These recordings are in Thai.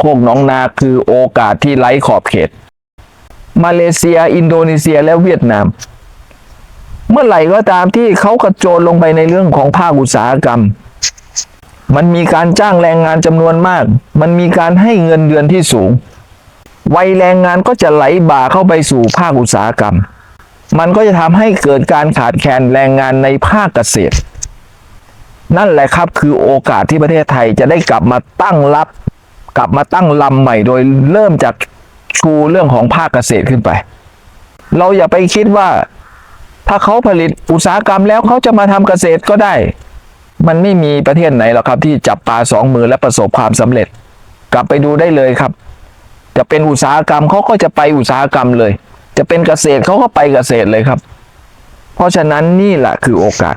โคกหน้องนาคือโอกาสที่ไร้ขอบเขต มาเลเซีย อินโดนีเซียและเวียดนาม เมื่อไหร่ก็ตามที่เขากระโจนลงไปในเรื่องของภาคอุตสาหกรรม มันมีการจ้างแรงงานจำนวนมาก มันมีการให้เงินเดือนที่สูง วัยแรงงานก็จะไหลบ่าเข้าไปสู่ภาคอุตสาหกรรม มันก็จะทำให้เกิดการขาดแคลนแรงงานในภาคเกษตรนั่นแหละครับคือโอกาสที่ประเทศไทยจะได้กลับมาตั้งรับ ลับมาตั้งลำใหม่โดยเริ่มจากชูเรื่องของภาคเกษตรขึ้นไป เราอย่าไปคิดว่า ถ้าเขาผลิตอุตสาหกรรมแล้วเขาจะมาทำเกษตรก็ได้ มันไม่มีประเทศไหนหรอกครับ ที่จับปลาสองมือและประสบความสำเร็จ กลับไปดูได้เลยครับ จะเป็นอุตสาหกรรมเขาก็จะไปอุตสาหกรรมเลย จะเป็นเกษตรเขาก็ไปเกษตรเลยครับ เพราะฉะนั้นนี่แหละคือโอกาส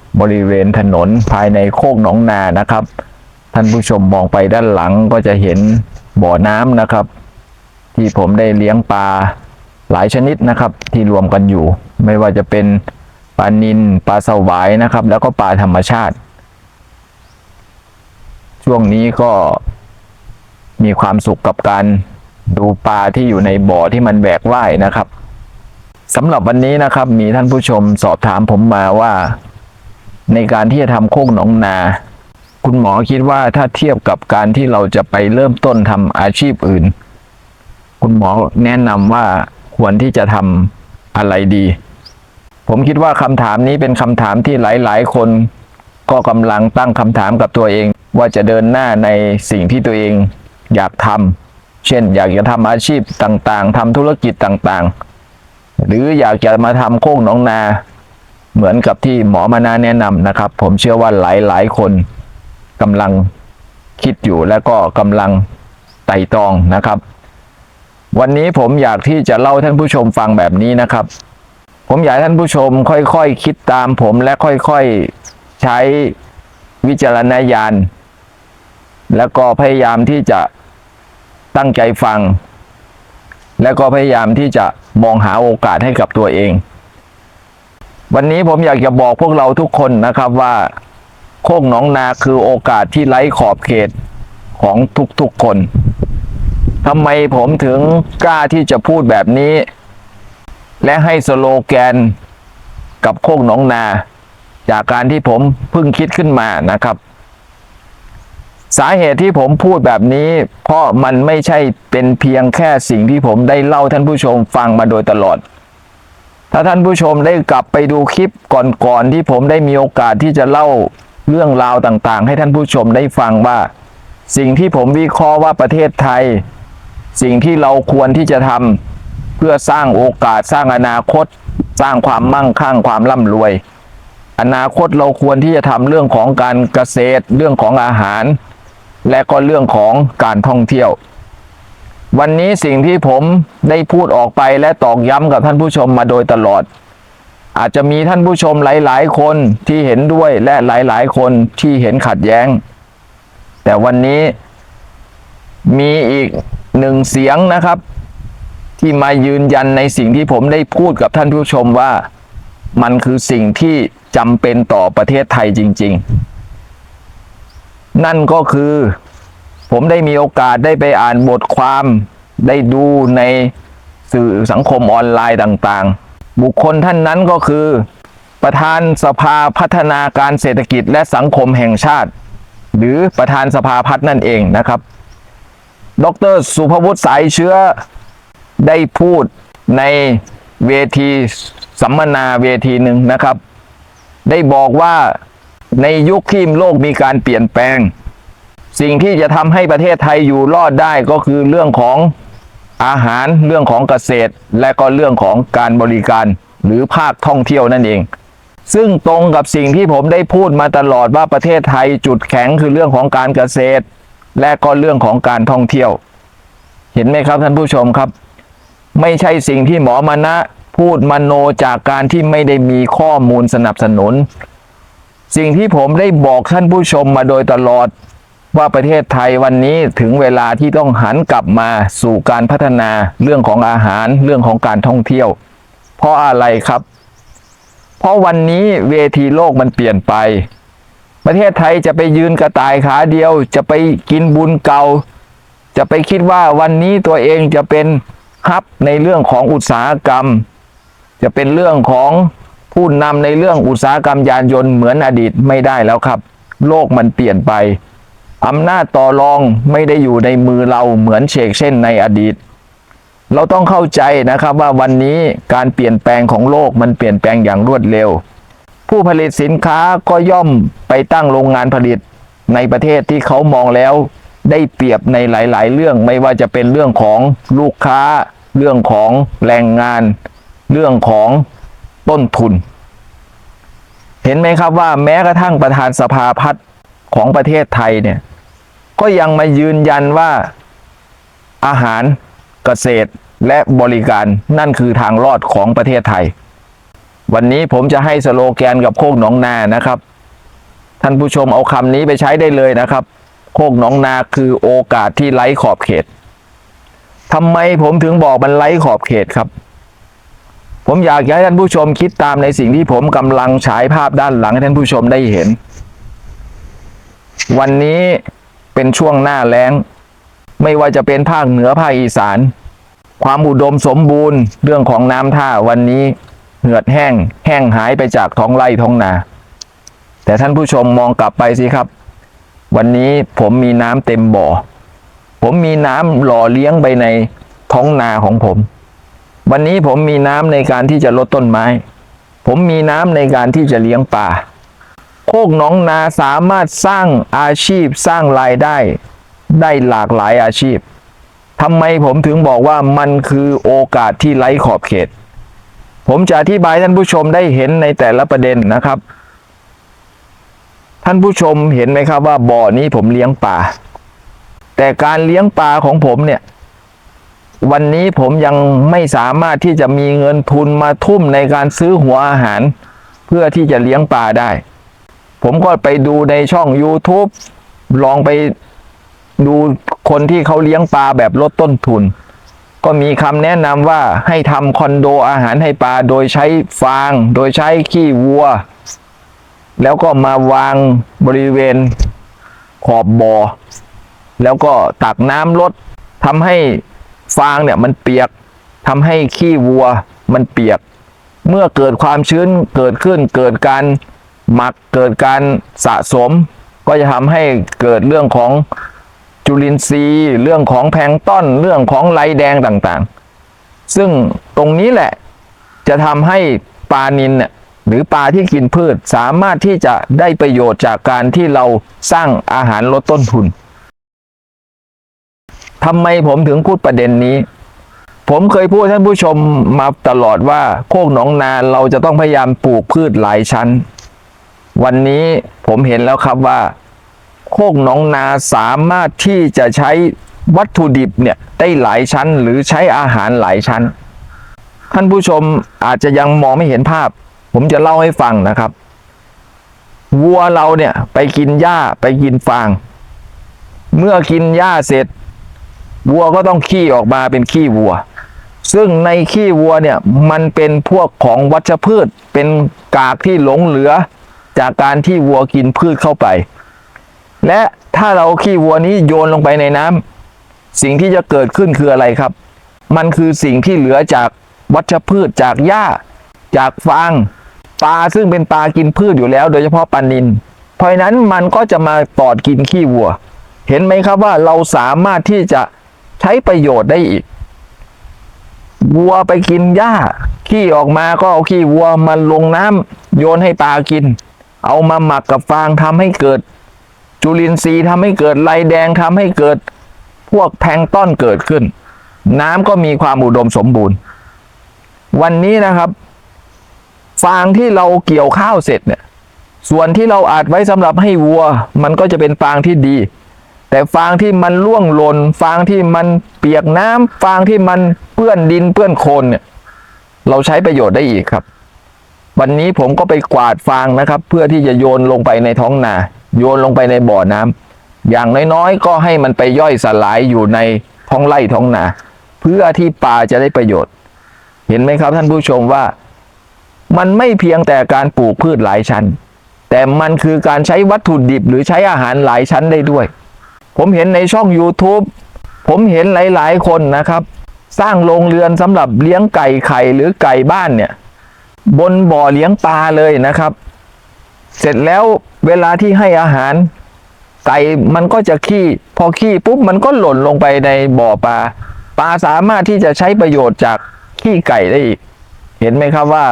บริเวณถนนภายในโคกหนองนานะครับ ท่านผู้ชมมองไปด้านหลังก็จะเห็นบ่อน้ำนะครับ ที่ผมได้เลี้ยงปลาหลายชนิดนะครับ ที่รวมกันอยู่ ไม่ว่าจะเป็นปลานิลปลาสวายนะครับ แล้วก็ปลาธรรมชาติ ช่วงนี้ก็มีความสุขกับการดูปลาที่อยู่ในบ่อที่มันแบกว่ายนะครับสำหรับวันนี้นะครับ มีท่านผู้ชมสอบถามผมมาว่า ในการที่จะทำโคกหนองนา คุณหมอคิดว่าถ้าเทียบกับการที่เราจะไปเริ่มต้นทำอาชีพอื่น คุณหมอแนะนำว่าควรที่จะทำอะไรดี ผมคิดว่าคำถามนี้เป็นคำถามที่หลาย ๆ คนก็กำลังตั้งคำถามกับตัวเอง ว่าจะเดินหน้าในสิ่งที่ตัวเองอยากทำเช่น อยากจะทำอาชีพต่างๆทำธุรกิจต่างๆ หรืออยากจะมาทำโคกหนองนา เหมือนกับที่หมอมานาแนะนำนะครับ ผมเชื่อว่าหลายๆคนกำลังคิดอยู่และก็กำลังไต่ตรองนะครับ วันนี้ผมอยากที่จะเล่าท่านผู้ชมฟังแบบนี้นะครับ ผมอยากท่านผู้ชมค่อยๆคคิดตามผมและค่อยๆใช้วิจารณญาณแล้วก็พยายามที่จะตั้งใจฟัง แล้วก็พยายามที่จะมองหาโอกาสให้กับตัวเอง วันนี้ผมอยากจะบอกพวกเราทุกคนนะครับว่า โคกหนองนาคือโอกาสที่ไร้ขอบเขตของทุกๆคนทำไมผมถึงกล้าที่จะพูดแบบนี้ และให้สโลแกนกับโคกหนองนา จากการที่ผมเพิ่งคิดขึ้นมานะครับ สาเหตุที่ผมพูดแบบนี้ เพราะมันไม่ใช่เป็นเพียงแค่สิ่งที่ผมได้เล่าท่านผู้ชมฟังมาโดยตลอด ถ้าท่านผู้ชมได้กลับไปดูคลิปก่อนๆที่ผมได้มีโอกาสที่จะเล่าเรื่องราวต่างๆ ให้ท่านผู้ชมได้ฟังว่า สิ่งที่ผมวิเคราะห์ว่าประเทศไทย สิ่งที่เราควรที่จะทำเพื่อสร้างโอกาสสร้างอนาคต สร้างความมั่งคั่งความร่ำรวย อนาคตเราควรที่จะทำเรื่องของการเกษตร เรื่องของอาหาร และก็เรื่องของการท่องเที่ยว วันนี้สิ่งที่ผมได้พูดออกไปและตอกย้ำกับท่านผู้ชมมาโดยตลอด อาจจะมีท่านผู้ชมหลาย ๆ คนที่เห็นด้วยและหลาย ๆ คนที่เห็นขัดแย้ง แต่วันนี้มีอีกหนึ่งเสียงนะครับ ที่มายืนยันในสิ่งที่ผมได้พูดกับท่านผู้ชมว่ามันคือสิ่งที่จำเป็นต่อประเทศไทยจริง ๆ นั่นก็คือ ผมได้มีโอกาสได้ไปอ่านบทความได้ดูในสื่อสังคมออนไลน์ต่างๆ บุคคลท่านนั้นก็คือ ประธานสภาพัฒนาการเศรษฐกิจและสังคมแห่งชาติ หรือประธานสภาพัฒน์นั่นเองนะครับ ดรสุภวุฒิสายเชื้อได้พูดในเวทีสัมมนาเวทีหนึ่งนะครับ ได้บอกว่าในยุคที่โลกมีการเปลี่ยนแปลง สิ่งที่จะทำให้ประเทศไทยอยู่รอดได้ก็คือเรื่องของอาหารเรื่องของเกษตร และก็เรื่องของการบริการหรือภาคท่องเที่ยวนั่นเอง ซึ่งตรงกับสิ่งที่ผมได้พูดมาตลอดว่าประเทศไทยจุดแข็งคือเรื่องของการเกษตร และก็เรื่องของการท่องเที่ยว เห็นไหมครับท่านผู้ชมครับ ไม่ใช่สิ่งที่หมอมณะพูดมโนจากการที่ไม่ได้มีข้อมูลสนับสนุน สิ่งที่ผมได้บอกท่านผู้ชมมาโดยตลอด ว่าประเทศไทยวันนี้ถึงเวลาที่ต้องหันกลับมาสู่การพัฒนาเรื่องของอาหารเรื่องของการท่องเที่ยว เพราะอะไรครับ เพราะวันนี้เวทีโลกมันเปลี่ยนไป ประเทศไทยจะไปยืนกระต่ายขาเดียว จะไปกินบุญเก่า จะไปคิดว่าวันนี้ตัวเองจะเป็นฮับในเรื่องของอุตสาหกรรม จะเป็นเรื่องของผู้นำในเรื่องอุตสาหกรรมยานยนต์เหมือนอดีตไม่ได้แล้วครับ โลกมันเปลี่ยนไป อำนาจต่อรองไม่ได้อยู่ในมือเราเหมือนเชกเช่นในอดีต เราต้องเข้าใจนะครับว่าวันนี้การเปลี่ยนแปลงของโลกมันเปลี่ยนแปลงอย่างรวดเร็ว ผู้ผลิตสินค้าก็ย่อมไปตั้งโรงงานผลิตในประเทศที่เขามองแล้วได้เปรียบในหลาย ๆ เรื่องไม่ว่าจะเป็นเรื่องของลูกค้า เรื่องของแรงงาน เรื่องของต้นทุน เห็นไหมครับว่าแม้กระทั่งประธานสภาพัฒน์ของประเทศไทยเนี่ย ก็ยังมายืนยันว่าอาหารเกษตรและบริการนั่นคือทางรอดของประเทศไทย วันนี้ผมจะให้สโลแกนกับโคกหนองนานะครับ ท่านผู้ชมเอาคำนี้ไปใช้ได้เลยนะครับ โคกหนองนาคือโอกาสที่ไร้ขอบเขตทำไมผมถึงบอกมันไร้ขอบเขตครับ ผมอยากให้ท่านผู้ชมคิดตามในสิ่งที่ผมกำลังฉายภาพด้านหลังให้ท่านผู้ชมได้เห็น วันนี้ เป็นช่วงหน้าแล้ง ไม่ว่าจะเป็นภาคเหนือภาคอีสาน ความอุดมสมบูรณ์เรื่องของน้ำท่าวันนี้เหือดแห้ง แห้งหายไปจากท้องไร่ท้องนา แต่ท่านผู้ชมมองกลับไปสิครับ วันนี้ผมมีน้ำเต็มบ่อ ผมมีน้ำหล่อเลี้ยงไปในท้องนาของผม วันนี้ผมมีน้ำในการที่จะลดต้นไม้ ผมมีน้ำในการที่จะเลี้ยงปลา โคกหนองนาสามารถสร้างอาชีพสร้างรายได้ ได้หลากหลายอาชีพทำไมผมถึงบอกว่ามันคือโอกาสที่ไร้ขอบเขต ผมจะอธิบายท่านผู้ชมได้เห็นในแต่ละประเด็นนะครับ ท่านผู้ชมเห็นไหมครับว่าบ่อนี้ผมเลี้ยงปลาแต่การเลี้ยงปลาของผมเนี่ยวันนี้ผมยังไม่สามารถที่จะมีเงินทุนมาทุ่มในการซื้อหัวอาหาร เพื่อที่จะเลี้ยงปลาได้ ผมก็ไปดูในช่อง YouTube ลองไปดูคนที่เขาเลี้ยงปลาแบบลดต้นทุน ก็มีคำแนะนำว่าให้ทำคอนโดอาหารให้ปลาโดยใช้ฟาง โดยใช้ขี้วัว แล้วก็มาวางบริเวณขอบบ่อแล้วก็ตักน้ำลดทำให้ฟางเนี่ยมันเปียกทำให้ขี้วัวมันเปียก เมื่อเกิดความชื้นเกิดขึ้นเกิดการ หมักเกิดการสะสม ก็จะทำให้เกิดเรื่องของจุลินทรีย์ เรื่องของแพงต้นเรื่องของไรแดงต่างๆ ซึ่งตรงนี้แหละจะทำให้ปลานินหรือปลาที่กินพืชสามารถที่จะได้ประโยชน์จากการที่เราสร้างอาหารลดต้นทุนทำไมผมถึงพูดประเด็นนี้ ผมเคยพูดท่านผู้ชมมาตลอดว่าโคกหนองนาเราจะต้องพยายามปลูกพืชหลายชั้น วันนี้ผมเห็นแล้วครับว่า โคกหนองนาสามารถที่จะใช้วัตถุดิบเนี่ยได้หลายชั้นหรือใช้อาหารหลายชั้น ท่านผู้ชมอาจจะยังมองไม่เห็นภาพ ผมจะเล่าให้ฟังนะครับวัวเราเนี่ยไปกินหญ้าไปกินฟาง เมื่อกินหญ้าเสร็จ วัวก็ต้องขี้ออกมาเป็นขี้วัว ซึ่งในขี้วัวเนี่ยมันเป็นพวกของวัชพืช เป็นกากที่หลงเหลือ จากการที่วัวกินพืชเข้าไป และถ้าเราขี้วัวนี้โยนลงไปในน้ำสิ่งที่จะเกิดขึ้นคืออะไรครับ มันคือสิ่งที่เหลือจากวัชพืชจากหญ้า จากฟางปลาซึ่งเป็นปลากินพืชอยู่แล้ว โดยเฉพาะปลานินเพราะนั้นมันก็จะมาตอดกินขี้วัว เห็นไหมครับว่าเราสามารถที่จะใช้ประโยชน์ได้อีกวัวไปกินหญ้า ขี้ออกมาก็เอาขี้วัวมาลงน้ำโยนให้ปลากิน เอามาหมักกับฟางทำให้เกิด จุลินทรีย์ทำให้เกิดไรแดงทำให้เกิดพวกแพงต้นเกิดขึ้น น้ำก็มีความอุดมสมบูรณ์ วันนี้นะครับ ฟางที่เราเกี่ยวข้าวเสร็จเนี่ย ส่วนที่เราอัดไว้สำหรับให้วัว มันก็จะเป็นฟางที่ดี แต่ฟางที่มันล่วงหล่นฟางที่มันเปียกน้ำฟางที่มันเปื้อนดินเปื้อนโคลนเนี่ย เราใช้ประโยชน์ได้อีกครับ วันนี้ผมก็ไปกวาดฟางนะครับ เพื่อที่จะโยนลงไปในท้องนา โยนลงไปในบ่อน้ำอย่างน้อยๆก็ให้มันไปย่อยสลายอยู่ในท้องไร่ท้องนา เพื่อที่ปลาจะได้ประโยชน์ เห็นไหมครับท่านผู้ชมว่า มันไม่เพียงแต่การปลูกพืชหลายชั้น แต่มันคือการใช้วัตถุดิบหรือใช้อาหารหลายชั้นได้ด้วย ผมเห็นในช่อง YouTube ผมเห็นหลายๆคนนะครับ สร้างโรงเรือนสำหรับเลี้ยงไก่ไข่หรือไก่บ้านเนี่ย บนบ่อเลี้ยงปลาเลยนะครับ เสร็จแล้วเวลาที่ให้อาหารไก่มันก็จะขี้ พอขี้ปุ๊บมันก็หล่นลงไปในบ่อปลาปลาสามารถที่จะใช้ประโยชน์จากขี้ไก่ได้อีก เห็นไหมครับว่า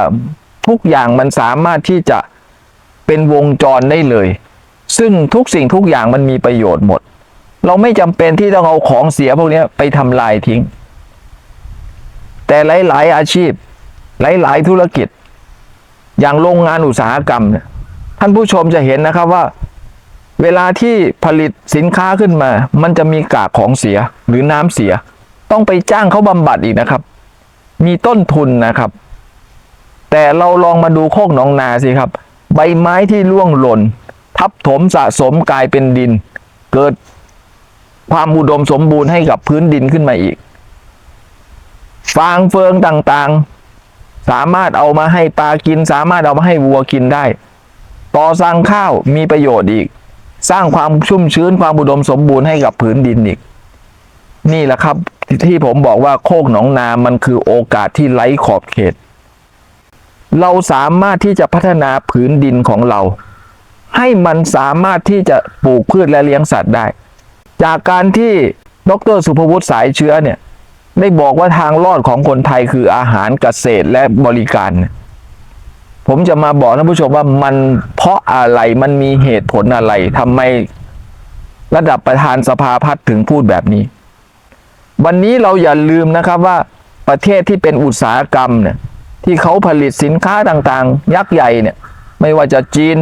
ทุกอย่างมันสามารถที่จะเป็นวงจรได้เลย ซึ่งทุกสิ่งทุกอย่างมันมีประโยชน์หมด เราไม่จำเป็นที่ต้องเอาของเสียพวกนี้ไปทำลายทิ้ง แต่หลาย ๆ อาชีพ หลาย ๆ ธุรกิจ อย่างโรงงานอุตสาหกรรมเนี่ยท่านผู้ชมจะเห็นนะครับว่า เวลาที่ผลิตสินค้าขึ้นมา มันจะมีกากของเสียหรือน้ำเสีย ต้องไปจ้างเขาบำบัดอีกนะครับ มีต้นทุนนะครับ แต่เราลองมาดูโคกหนองนาสิครับ ใบไม้ที่ร่วงหล่น ทับถมสะสมกลายเป็นดิน เกิดความอุดมสมบูรณ์ให้กับพื้นดินขึ้นมาอีก ฟางเฟืองต่างๆ สามารถเอามาให้ปลากิน สามารถเอามาให้วัวกินได้ ต่อสั่งข้าวมีประโยชน์อีก สร้างความชุ่มชื้นความอุดมสมบูรณ์ให้กับผืนดินอีก นี่แหละครับที่ที่ผมบอกว่าโคกหนองนามันคือโอกาสที่ไร้ขอบเขต เราสามารถที่จะพัฒนาผืนดินของเรา ให้มันสามารถที่จะปลูกพืชและเลี้ยงสัตว์ได้ จากการที่ดรสุภวุฒิสายเชื้อเนี่ย ได้บอกว่าทางรอดของคนไทยคืออาหารเกษตรและบริการ ผมจะมาบอกท่านผู้ชมว่ามันเพราะอะไรมันมีเหตุผลอะไรทำไมระดับประธานสภาพัฒน์ถึงพูดแบบนี้ วันนี้เราอย่าลืมนะครับว่าประเทศที่เป็นอุตสาหกรรมเนี่ยที่เขาผลิตสินค้าต่างๆ ยักษ์ใหญ่เนี่ย ไม่ว่าจะจีน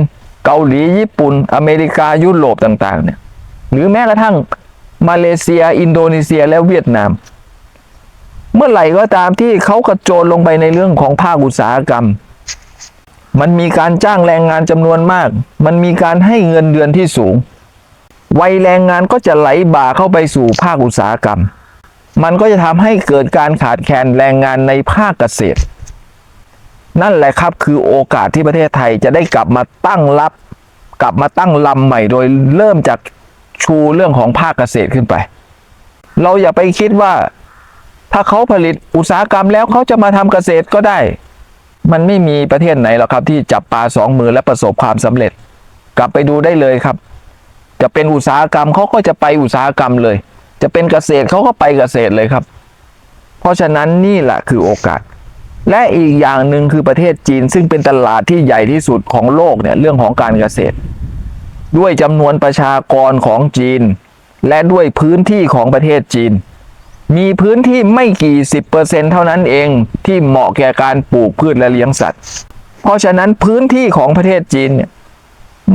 เกาหลีญี่ปุ่น อเมริกายุโรปต่างๆ เนี่ย หรือแม้กระทั่งมาเลเซีย อินโดนีเซียและเวียดนาม เมื่อไหร่ก็ตามที่เขากระโจนลงไปในเรื่องของภาคอุตสาหกรรม มันมีการจ้างแรงงานจำนวนมาก มันมีการให้เงินเดือนที่สูง วัยแรงงานก็จะไหลบ่าเข้าไปสู่ภาคอุตสาหกรรม มันก็จะทำให้เกิดการขาดแคลนแรงงานในภาคเกษตร นั่นแหละครับคือโอกาสที่ประเทศไทยจะได้กลับมาตั้งรับ กลับมาตั้งลำใหม่โดยเริ่มจากชูเรื่องของภาคเกษตรขึ้นไป เราอย่าไปคิดว่า ถ้าเขาผลิตอุตสาหกรรมแล้วเขาจะมาทำเกษตรก็ได้ มันไม่มีประเทศไหนหรอกครับ ที่จับปลาสองมือและประสบความสำเร็จ กลับไปดูได้เลยครับ จะเป็นอุตสาหกรรมเขาก็จะไปอุตสาหกรรมเลย จะเป็นเกษตรเขาก็ไปเกษตรเลยครับ เพราะฉะนั้นนี่แหละคือโอกาส และอีกอย่างหนึ่งคือประเทศจีน ซึ่งเป็นตลาดที่ใหญ่ที่สุดของโลกเนี่ยเรื่องของการเกษตร ด้วยจำนวนประชากรของจีน และด้วยพื้นที่ของประเทศจีน มีพื้นที่ไม่กี่สิบเปอร์เซ็นเท่านั้นเองที่เหมาะแก่การปลูกพืชและเลี้ยงสัตว์ เพราะฉะนั้นพื้นที่ของประเทศจีนเนี่ย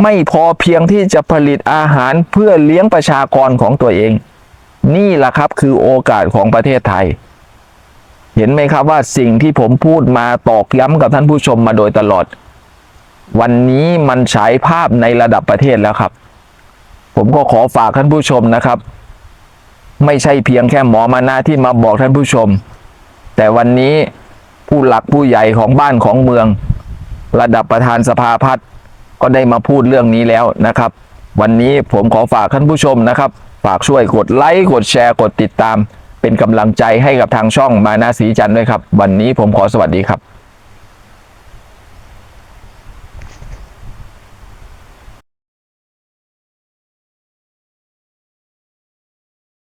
ไม่พอเพียงที่จะผลิตอาหารเพื่อเลี้ยงประชากรของตัวเอง นี่แหละครับคือโอกาสของประเทศไทย เห็นไหมครับว่าสิ่งที่ผมพูดมาตอกย้ำกับท่านผู้ชมมาโดยตลอด วันนี้มันฉายภาพในระดับประเทศแล้วครับ ผมก็ขอฝากท่านผู้ชมนะครับ ไม่ใช่เพียงแค่หมอมานาที่มาบอกท่านผู้ชม แต่วันนี้ผู้หลักผู้ใหญ่ของบ้านของเมือง ระดับประธานสภาพัฒน์ก็ได้มาพูดเรื่องนี้แล้วนะครับ วันนี้ผมขอฝากท่านผู้ชมนะครับ ฝากช่วยกดไลค์กดแชร์กดติดตาม เป็นกำลังใจให้กับทางช่องมานาสีจันทร์ด้วยครับ วันนี้ผมขอสวัสดีครับ